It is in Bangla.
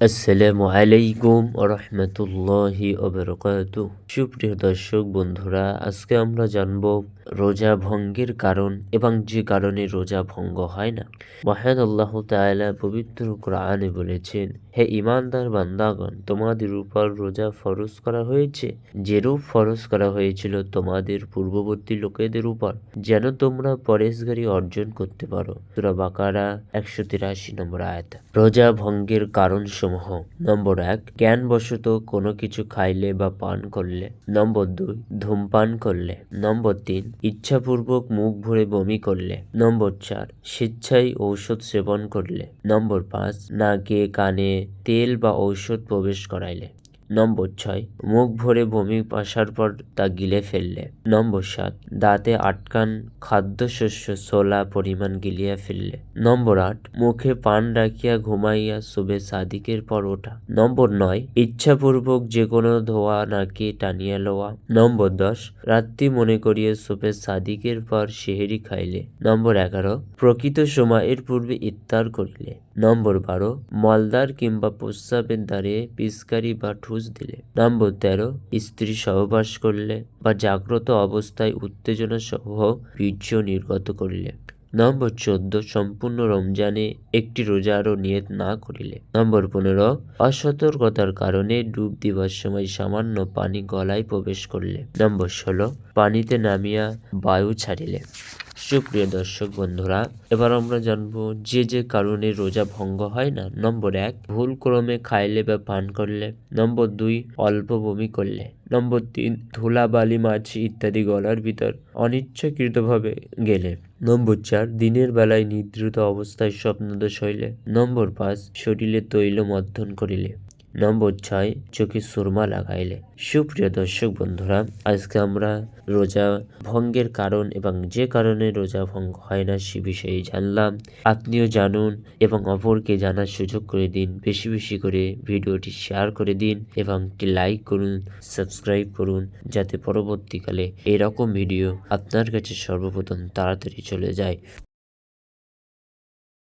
আসসালামু আলাইকুম রহমতুল্লাহি ওবরকাত সুপ্রিয় দর্শক, বন্ধুরা, আজকে আমরা জানব রোজা ভঙ্গের কারণ এবং যে কারণে রোজা ভঙ্গ হয় না। মহান আল্লাহ তাআলা পবিত্র কোরআনে বলেছেন, হে ইমানদার বান্দাগণ, তোমাদের উপর রোজা ফরজ করা হয়েছে। যেরূপ ফরজ করা হয়েছিল তোমাদের পূর্ববর্তী লোকেদের উপর, যেন তোমরা পরেশগারি অর্জন করতে পারো। সূরা বাকারা একশো তিরাশি নম্বর আয়াত। রোজা ভঙ্গের কারণ সমূহ নম্বর এক, জ্ঞানবশত কোনো কিছু খাইলে বা পান করলে। নম্বর দুই, ধূমপান করলে। নম্বর তিন, ইচ্ছাপূর্বক মুখ ভরে বমি করলে। নম্বর চার, স্বেচ্ছায় ঔষধ সেবন করলে। নম্বর পাঁচ, নাকে কানে তেল বা ঔষধ প্রবেশ করাইলে। নম্বর ছয়, মুখ ভরে বমি আসার পর তা গিলে ফেললে। নম্বর সাত, দাঁতে আটকান খাদ্যশস্য সোলা পরিমাণ গিলিয়া ফেললে। নম্বর আট, মুখে পান রাখিয়া ঘুমাইয়া শুভে সাদিকের পর ওঠা নম্বর নয়, ইচ্ছাপূর্বক যে কোনো ধোয়া নাকি টানিয়া লওয়া। নম্বর দশ, রাত্রি মনে করিয়া শুভে সাদিকের পর সেহেরি খাইলে। নম্বর এগারো, প্রকৃত সময়ের পূর্বে ইত্তার করিলে। নম্বর বারো, মলদার কিংবা প্রস্রাবের দ্বারে পিস্কারি বা ঠুস দিলে। নম্বর তেরো স্ত্রী সহবাস করলে বা জাগ্রত অবস্থায় উত্তেজনা সহ বীর্য নির্গত করিলে। নম্বর চোদ্দ, সম্পূর্ণ রমজানে একটি রোজারও নিয়ত না করিলে। নম্বর পনেরো, অসতর্কতার কারণে ডুব দিবার সময় সামান্য পানি গলায় প্রবেশ করলে। নম্বর ষোলো, পানিতে নামিয়া বায়ু ছাড়িলে। সুপ্রিয় দর্শক বন্ধুরা, এবার আমরা জানব যে যে কারণে রোজা ভঙ্গ হয় না। নম্বর এক, ভুল ক্রমে খাইলে বা পান করলে। নম্বর দুই, অল্প বমি করলে। নম্বর তিন, ধুলা, বালি, মাছি ইত্যাদি গলার ভিতর অনিচ্ছাকৃতভাবে গেলে। নম্বর চার, দিনের বেলায় নিদ্রিত অবস্থায় স্বপ্নদোষ হইলে। নম্বর পাঁচ, শরীরে তৈল মর্ধন করিলে। নম্বর ছয়, চোখে সুরমা লাগাইলে। সুপ্রিয় দর্শক বন্ধুরা, আজকে আমরা রোজা ভঙ্গের কারণ এবং যে কারণে রোজা ভঙ্গ হয় না সে বিষয়ে জানলাম। আপনিও জানুন এবং অপরকে জানার সুযোগ করে দিন। বেশি বেশি করে ভিডিওটি শেয়ার করে দিন এবং একটি লাইক করুন, সাবস্ক্রাইব করুন, যাতে পরবর্তীকালে এরকম ভিডিও আপনার কাছে সর্বপ্রথম তাড়াতাড়ি চলে যায়।